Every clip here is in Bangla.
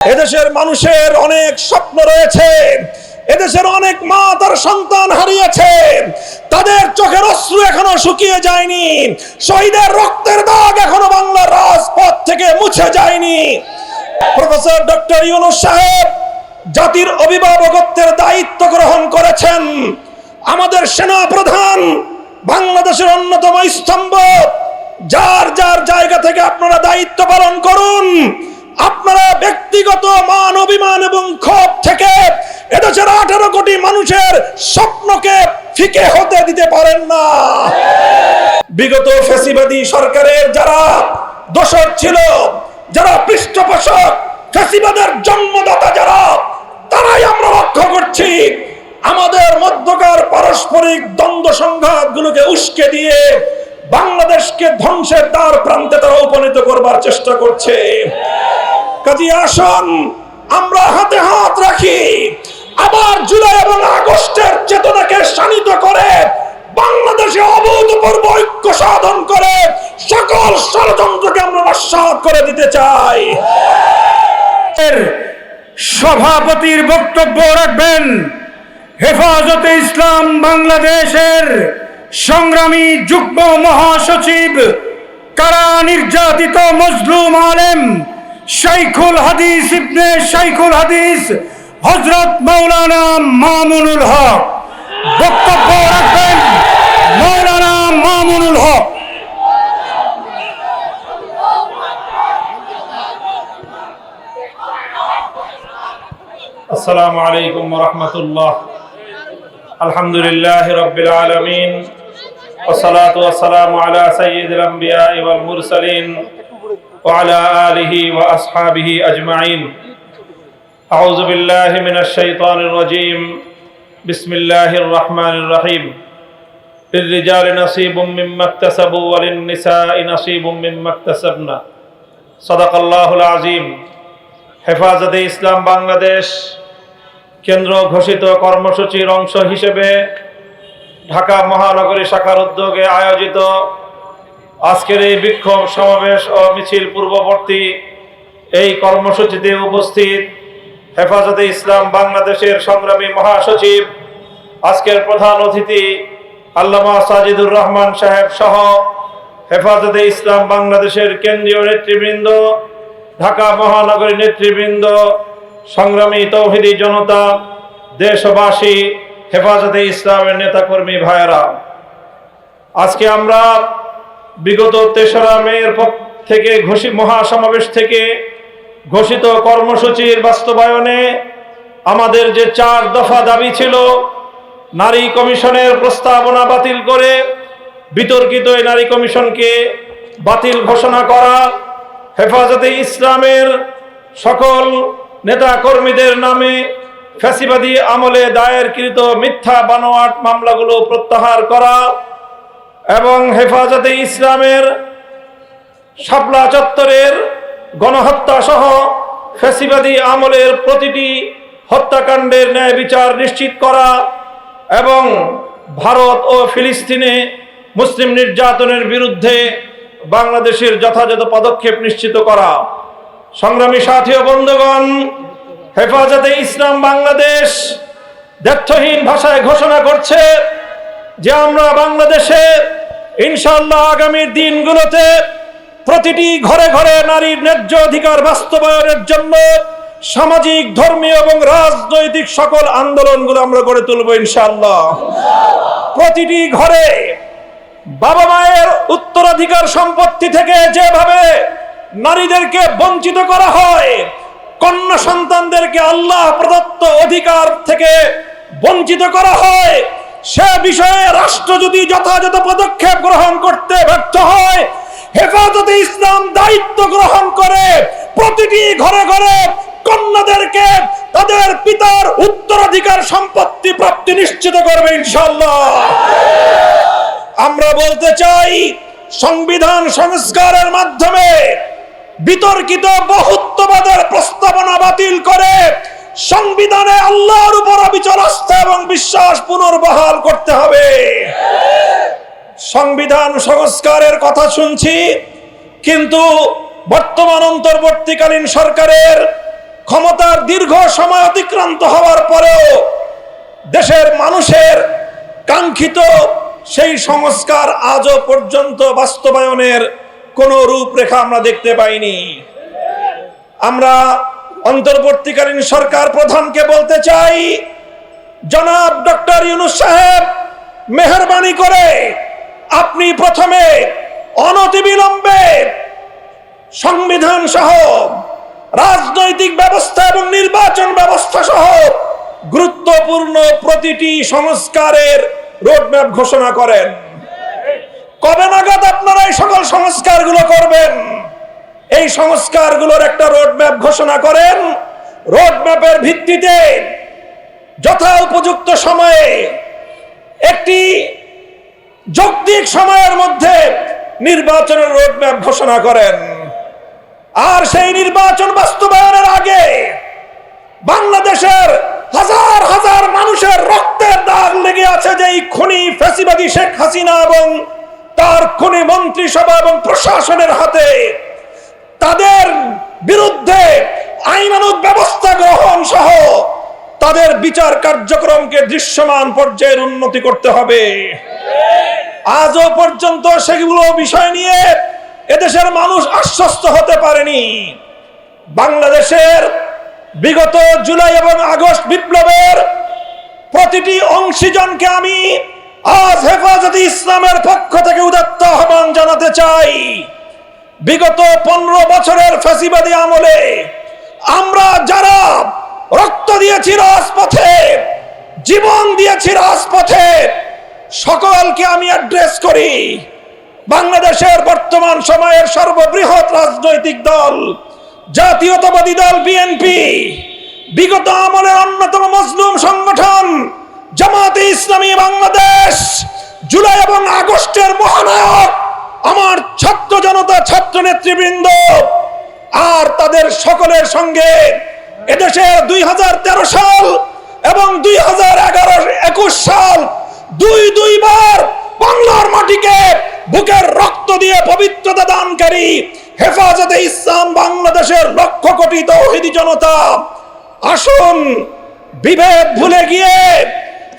এদেশের মানুষের অনেক স্বপ্ন রয়েছে, এদেশের অনেক মা তার সন্তান হারিয়েছে, তাদের চোখের অশ্রু এখনও শুকিয়ে যায়নি, শহীদের রক্তের দাগ এখনও বাংলার রাজপথ থেকে মুছে যায়নি। প্রফেসর ডক্টর ইউনুস সাহেব জাতির অভিভাবকত্বের দায়িত্ব গ্রহণ করেছেন। আমাদের সেনা প্রধান বাংলাদেশের অন্যতম স্তম্ভ, যার যার জায়গা থেকে আপনারা দায়িত্ব পালন করুন আপনারা ব্যক্তিগত মান, অভিমান এবং ক্ষোভ থেকে এদেশের আঠারো কোটি মানুষের স্বপ্নকে ফিকে হতে দিতে পারেন না। বিগত ফেসিবাদী সরকারের যারা দোষর ছিল, যারা পৃষ্ঠপোষক ফেসিবাদের জন্মদাতা যারা, তারাই আমরা লক্ষ্য করছি। আমাদের মধ্যকার পারস্পরিক দ্বন্দ্ব সংঘাতগুলোকে উস্কে দিয়ে বাংলাদেশকে ধ্বংসের দ্বার প্রান্তে তারা উপনীত করবার চেষ্টা করছে। কাজী আসন, আমরা হাতে হাত রাখি। আবার জুলাই এবং আগস্টের চেতনাকে শানিত করে, বাংলাদেশে অভূতপূর্ব ঐক্য সাধন করে, সকল ষড়যন্ত্রকে আমরা নস্বাত করে দিতে চাই। সভাপতির বক্তব্য রাখবেন হেফাজতে ইসলাম বাংলাদেশের সংগ্রামী যুগ্ম মহাসচিব, কারা নির্যাতিত মজলুম আলেম শাইখুল হাদিস ইবনে শাইখুল হাদিস হজরত মৌলানা মামুনুল হক বক্তব্য রাখবেন মৌলানা মামুনুল হক السلام عليكم ورحمة الله الحمد لله رب العالمين والصلاة والسلام على سيد الأنبياء والمرسلين وعلى آله وأصحابه أجمعين أعوذ بالله من الشيطان الرجيم بسم الله الرحمن الرحيم للرجال نصيب مما اكتسبوا وللنساء نصيب مما اكتسبنا صدق الله العظيم হেফাজতে ইসলাম বাংলাদেশ কেন্দ্র ঘোষিত কর্মসূচির অংশ হিসেবে ঢাকা মহানগরী শাখার উদ্যোগে আয়োজিত আজকের এই বিক্ষোভ সমাবেশ ও মিছিল পূর্ববর্তী এই কর্মসূচিতে উপস্থিত হেফাজতে ইসলাম বাংলাদেশের সংগ্রামী মহাসচিব, আজকের প্রধান অতিথি আল্লামা সাজিদুর রহমান সাহেব সহ হেফাজতে ইসলাম বাংলাদেশের কেন্দ্রীয় নেতৃবৃন্দ, ঢাকা মহানগরী নেতৃবৃন্দ, সংগ্রামী তৌহিদি জনতা, দেশবাসী, হেফাজতে ইসলামের নেতাকর্মী ভাইয়েরা। আজকে আমরা বিগত তেসরা মেয়ের পক্ষ থেকে ঘোষিত মহাসমাবেশ থেকে ঘোষিত কর্মসূচির বাস্তবায়নে আমাদের যে চার দফা দাবি ছিল, নারী কমিশনের প্রস্তাবনা বাতিল করে বিতর্কিত এই নারী কমিশনকে বাতিল ঘোষণা করা, হেফাজতে ইসলামের সকল নেতা কর্মীদের নামে ফ্যাসিবাদী আমলে দায়েরকৃত মিথ্যা বানোয়াট মামলাগুলো প্রত্যাহার করা এবং হেফাজতে ইসলামের শাপলা চত্বরের গণহত্যা সহ ফ্যাসিবাদী আমলের প্রতিটি হত্যাকাণ্ডের ন্যায় বিচার নিশ্চিত করা এবং ভারত ও ফিলিস্তিনে মুসলিম নির্যাতনের বিরুদ্ধে বাংলাদেশের যথাযথ পদক্ষেপ নিশ্চিত করা। সংগ্রামী সাথী ও বন্ধুগণ, হেফাজতে ইসলাম বাংলাদেশ দ্ব্যর্থহীন ভাষায় ঘোষণা করছে যে আমরা বাংলাদেশে ইনশাল্লাহ আগামী দিনগুলোতে প্রতিটি ঘরে ঘরে নারীর ন্যায্য অধিকার বাস্তবায়নের জন্য সামাজিক, ধর্মীয় এবং রাজনৈতিক সকল আন্দোলনগুলো আমরা গড়ে তুলব ইনশাল্লাহ প্রতিটি ঘরে বাবা মায়ের উত্তরাধিকার সম্পত্তি থেকে যেভাবে নারীদেরকে বঞ্চিত করা হয়, কন্যা সন্তানদেরকে আল্লাহ প্রদত্ত অধিকার থেকে বঞ্চিত করা হয় সে বিষয়ে রাষ্ট্র যদি যথাযথ পদক্ষেপ গ্রহণ করতে ব্যর্থ হয়, হেফাজতে ইসলাম দায়িত্ব গ্রহণ করে, প্রতিটি ঘরে ঘরে কন্যাদেরকে তাদের পিতার উত্তরাধিকার সম্পত্তি প্রাপ্তি নিশ্চিত করবে ইনশাল্লাহ আমরা বলতে চাই, সংবিধান সংস্কারের মাধ্যমে বিতর্কিত বহুত্ববাদের প্রস্তাবনা বাতিল করে সংবিধানে আল্লাহর উপর অবিচল আস্থা এবং বিশ্বাস পুনর্বহাল করতে হবে। সংবিধান সংস্কারের কথা শুনছি, কিন্তু বর্তমান অন্তর্বর্তীকালীন সরকারের ক্ষমতার দীর্ঘ সময় অতিক্রান্ত হওয়ার পরেও দেশের মানুষের কাঙ্ক্ষিত সেই সংস্কার আজও পর্যন্ত বাস্তবায়নের কোনো রূপরেখা আমরা দেখতে পাইনি। আমরা অন্তর্বর্তীকালীন সরকার প্রধানকে বলতে চাই, জনাব ডক্টর ইউনুস সাহেব, মেহরবানি করে আপনি প্রথমে অনতিবিলম্বে সংবিধান সহ রাজনৈতিক ব্যবস্থা এবং নির্বাচন ব্যবস্থা সহ গুরুত্বপূর্ণ প্রতিটি সংস্কারের রোডম্যাপ ঘোষণা করেন। কবে নাগাদ আপনারা এই সকল সংস্কারগুলো করবেন? এই সংস্কারগুলোর একটা রোডম্যাপ ঘোষণা করেন। রোডম্যাপের ভিত্তিতে যথা উপযুক্ত সময়ে একটি যৌক্তিক সময়ের মধ্যে নির্বাচনের রোডম্যাপ ঘোষণা করেন। আর সেই নির্বাচন বাস্তবায়নের আগে বাংলাদেশের হাজার হাজার মানুষের রক্তের দাগ লেগে আছে যে খুনি ফ্যাসিবাদী শেখ হাসিনা এবং তার খুনি মন্ত্রিসভা এবং প্রশাসনের হাতে তাদের বিরুদ্ধে আইনানুগ ব্যবস্থা গ্রহণ সহ তাদের বিচার কার্যক্রমকে দৃশ্যমান পর্যায়ের উন্নতি করতে হবে। আজও পর্যন্ত সেগুলো বিষয় নিয়ে এদেশের মানুষ আশ্বস্ত হতে পারেনি। বাংলাদেশের বিগত জুলাই এবং আগস্ট বিপ্লবের প্রতিটি অংশীজনকে আমি আজ হেফাজতে ইসলামের পক্ষ থেকে উদাত্ত আহ্বান জানাতে চাই। বিগত পনেরো বছরের ফ্যাসিবাদী আমলে আমরা যারা রক্ত দিয়েছি রাজপথে, জীবন দিয়েছি রাজপথে, সকলকে আমি অ্যাড্রেস করি। বাংলাদেশের বর্তমান সময়ের সর্ববৃহৎ রাজনৈতিক দল, জাতীয়তাবাদী দল বিএনপি বিগত আমলের অন্যতম মজলুম সংগঠন জামাতে ইসলামী বাংলাদেশ, জুলাই এবং আগস্টের মহানায়ক আমার ছাত্র জনতা, ছাত্র নেতৃবৃন্দ আর তাদের সকলের সঙ্গে এদেশের দুই হাজার তেরো সাল এবং দুই হাজার এগারো একুশ সাল দুই দুইবার বাংলার মাটিকে বুকের রক্ত দিয়ে পবিত্রতা দানকারী হেফাজতে ইসলাম বাংলাদেশের লক্ষ কোটি তৌহিদি জনতা, আসুন বিভেদ ভুলে গিয়ে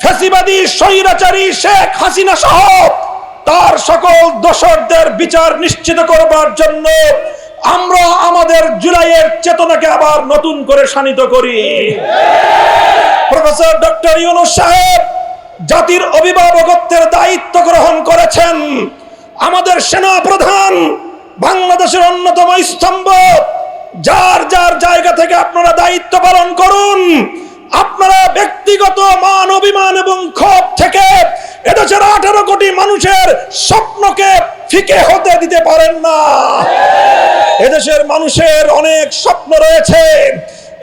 ফ্যাসিবাদী স্বৈরাচারী শেখ হাসিনা সহ তার সকল দোষরদের বিচার নিশ্চিত করবার জন্য আমরা আমাদের জুলাইয়ের চেতনাকে আবার নতুন করে শানিত করি। প্রফেসর ডক্টর ইউনুস সাহেব জাতির অভিভাবকত্বের দায়িত্ব গ্রহণ করেছেন। আমাদের সেনা প্রধান বাংলাদেশের অন্যতম স্তম্ভ, যার যার জায়গা থেকে আপনারা দায়িত্ব পালন করুন, আপনারা ব্যক্তিগত মান, অভিমান এবং ক্ষোভ থেকে এদেশের আঠারো কোটি মানুষের স্বপ্নকে ফিকে হতে দিতে পারেন না। এদেশের মানুষের অনেক স্বপ্ন রয়েছে,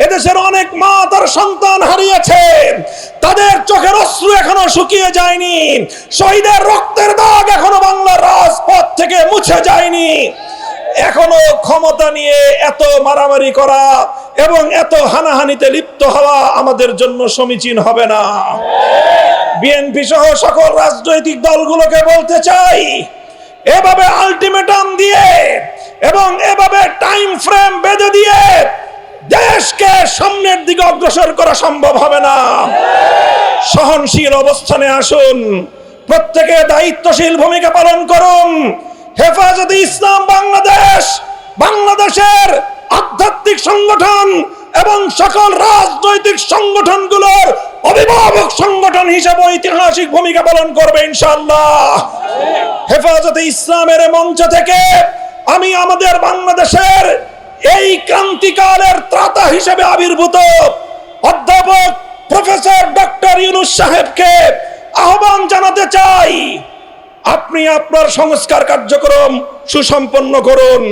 এদেশের অনেক মা তার সন্তান হারিয়েছে, তাদের চোখের অশ্রু এখনও শুকিয়ে যায়নি, শহীদের রক্তের দাগ এখনও বাংলার রাজপথ থেকে মুছে যায়নি। এখনও ক্ষমতা নিয়ে এত মারামারি করা এবং এত হানাহানিতে লিপ্ত হওয়া আমাদের জন্য সমীচীন হবে না। বিএনপি সহ সকল রাজনৈতিক দলগুলোকে বলতে চাই, এভাবে আলটিমেটাম দিয়ে এবং এভাবে টাইম ফ্রেম বেঁধে দিয়ে দেশকে সামনের দিকে অগ্রসর করা সম্ভব হবে না। সহনশীল অবস্থানে আসুন, প্রত্যেকে দায়িত্বশীল ভূমিকা পালন করুন। হেফাজতে ইসলাম বাংলাদেশ, বাংলাদেশের আধ্যাত্মিক সংগঠন এবং সকল রাজনৈতিক সংগঠনগুলোর অভিভাবক সংগঠন হিসেবে ঐতিহাসিক ভূমিকা পালন করবে ইনশাআল্লাহ। হেফাজতে ইসলামের মঞ্চ থেকে আমি আমাদের বাংলাদেশের এই ক্রান্তিকালের ত্রাতা হিসেবে আবির্ভূত অধ্যাপক প্রফেসর ডক্টর ইউনুস সাহেবকে আহ্বান জানাতে চাই। আপনি আপনার সংস্কার কার্যক্রম সুসম্পন্ন করুন।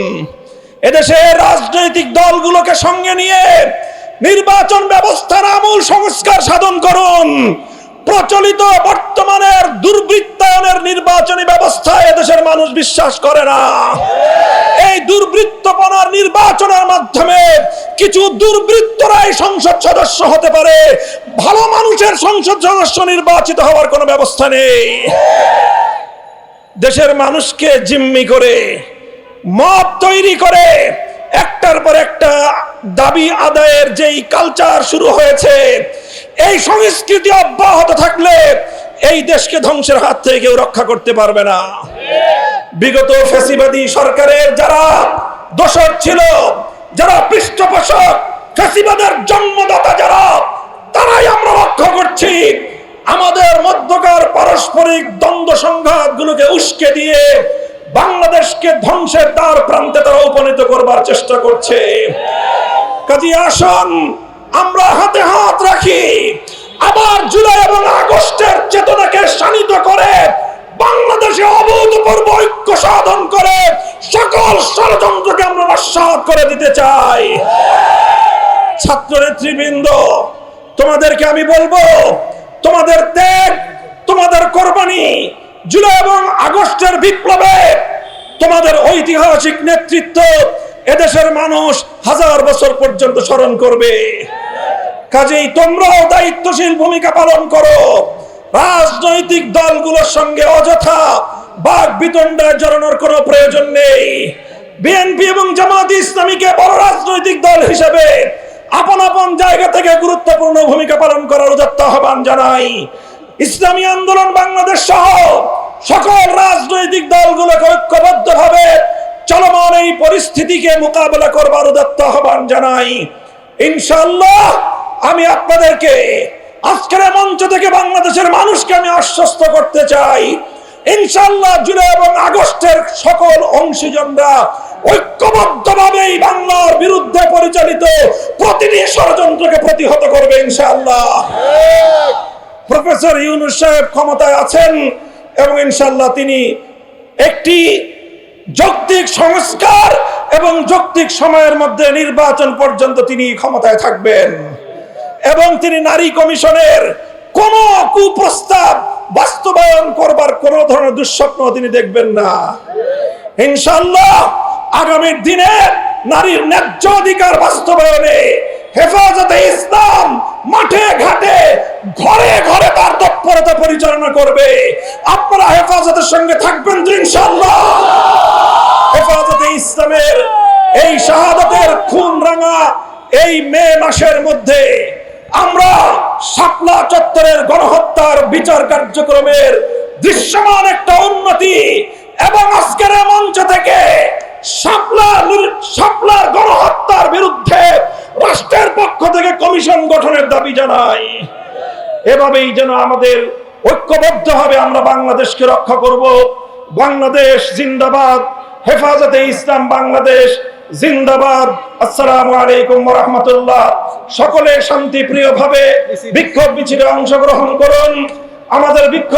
এদেশের রাজনৈতিক দলগুলোকে সঙ্গে নিয়ে নির্বাচন ব্যবস্থার আমূল সংস্কার সাধন করুন। প্রচলিত বর্তমানের দুর্বৃত্তায়নের নির্বাচনী ব্যবস্থায় এদেশের মানুষ বিশ্বাস করে না। এই দুর্বৃত্তপনার নির্বাচনের মাধ্যমে কিছু দুর্বৃত্তরাই সংসদ সদস্য হতে পারে। ভালো মানুষের সংসদ সদস্য নির্বাচিত হওয়ার কোনো ব্যবস্থা নেই। দেশের মানুষকে জিম্মি করে, মত তৈরি করে, একটার পর একটা দাবি আদায়ের যেই কালচার শুরু হয়েছে, এই সংস্কৃতি অব্যাহত থাকলে এই দেশকে ধ্বংসের হাত থেকে কেউ রক্ষা করতে পারবে না। বিগত ফ্যাসিবাদী সরকারের যারা দোষর ছিল, যারা পৃষ্ঠপোষক ফ্যাসিবাদের জন্মদাতা যারা, তারাই আমরা লক্ষ্য করছি। আমাদের মধ্যকার পারস্পরিক দ্বন্দ্ব সংঘাত গুলোকে উস্কে দিয়ে বাংলাদেশকে ধ্বংসের দ্বার প্রান্তে তারা উপনীত করবার চেষ্টা করছে। কাজী আসন, আমরা হাতে হাত রাখি। আবার জুলাই এবং আগস্টের চেতনাকে শানিত করে, বাংলাদেশে অভূতপূর্ব ঐক্য সাধন করে, সকল ষড়যন্ত্রকে আমরা নস্বাত করে দিতে চাই। ছাত্র নেতৃবৃন্দ তোমাদেরকে আমি বলব, তোমাদের ত্যাগ, তোমাদের কোরবানি, জুলাই এবং আগস্টের বিপ্লবে তোমাদের ঐতিহাসিক নেতৃত্ব এদেশের মানুষ হাজার বছর পর্যন্ত স্মরণ করবে। কাজেই তোমরাও দায়িত্বশীল ভূমিকা পালন করো। রাজনৈতিক দলগুলোর সঙ্গে অযথা বাঘ বিতণ্ডায় জড়ানোর কোনো প্রয়োজন নেই। বিএনপি এবং জামাত ইসলামীকে বড় রাজনৈতিক দল হিসেবে আপন আপন জায়গা থেকে গুরুত্বপূর্ণ ভূমিকা পালন করার উদাত্ত আহ্বান জানাই। ইসলামী আন্দোলন বাংলাদেশ সহ সকল রাজনৈতিক দলগুলোকে ঐক্যবদ্ধভাবে চলমান এই পরিস্থিতিকে মোকাবেলা করবার উদাত্ত আহ্বান জানাই। ইনশাল্লাহ আমি আপনাদেরকে আজকের মঞ্চ থেকে বাংলাদেশের মানুষকে আমি আশ্বস্ত করতে চাই। ইনশাল্লাহ জুলাই এবং আগস্টের সকল অংশীজনরা ঐক্যবদ্ধভাবে বাংলার বিরুদ্ধে পরিচালিত প্রতিটি ষড়যন্ত্রকে প্রতিহত করবে ইনশাআল্লাহ। প্রফেসর ইউনুস সাহেব ক্ষমতায় আছেন এবং ইনশাল্লাহ তিনি একটি যৌক্তিক সংস্কার এবং যৌক্তিক সময়ের মধ্যে নির্বাচন পর্যন্ত তিনি ক্ষমতায় থাকবেন। এবং তিনি নারী কমিশনের কোন কুপ্রস্তাব বাস্তবায়ন করবার কোন ধরনের দুঃস্বপ্ন তিনি দেখবেন না। ইনশাল্লাহ আগামীর দিনে নারীর ন্যায্য অধিকার বাস্তবায়নে হেফাজতে ইসলাম মাঠে ঘাটে ঘরে ঘরে তার তৎপরতা পরিচালনা করবে। আপনারা হেফাজতের সঙ্গে থাকবেন ইনশাল্লাহ হেফাজতে ইসলামের এই শাহাদাতের খুন রাঙা এই মে মাসের মধ্যে আমরা শাপলা চত্বরের গণহত্যার বিচার কার্যক্রমের দৃশ্যমান একটা উন্নতি এবং আজকের মঞ্চ থেকে শাপলা নির- শাপলার গণহত্যার বিরুদ্ধে রাষ্ট্রের পক্ষ থেকে কমিশন গঠনের দাবি জানাই। এভাবেই যেন আমাদের ঐক্যবদ্ধভাবে আমরা বাংলাদেশকে রক্ষা করব। বাংলাদেশ জিন্দাবাদ। হেফাজতে ইসলাম বাংলাদেশ জিন্দাবাদ। আসসালামু আলাইকুম রহমতুল্লাহ। সকলে শান্তিপ্রিয়ভাবে বিক্ষোভ মিছিলে অংশগ্রহণ করুন। আমাদের বিক্ষোভ